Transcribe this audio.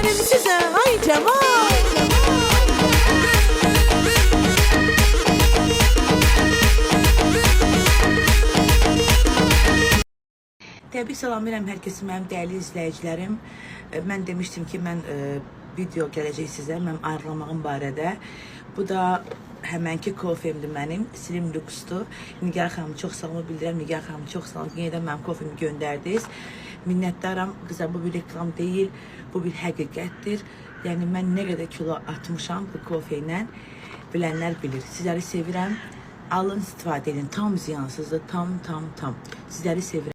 Aferin size ay Cemal. Təbrik salam verirəm hər kəsə mənim dəyərli izləyicilərim. E, mən demişdim ki, mən e, video gələcək sizə, mən ayrılmağım barədə. Bu da həmənki kofemdir mənim, Slim Lux'dur. Nigar xanım çox sağ olun, bildirəm Nigar xanım çox sağ olun. Mənim kofemi göndərdiniz. Minnətdaram. Qızlar bu bir reklam deyil, bu bir həqiqətdir. Yəni mən nə qədər kilo atmışam bu kofe ilə bilənlər bilir. Sizləri sevirəm. Alın istifadə edin. Tam ziyansızdır. Tam tam tam. Sizləri sevirəm.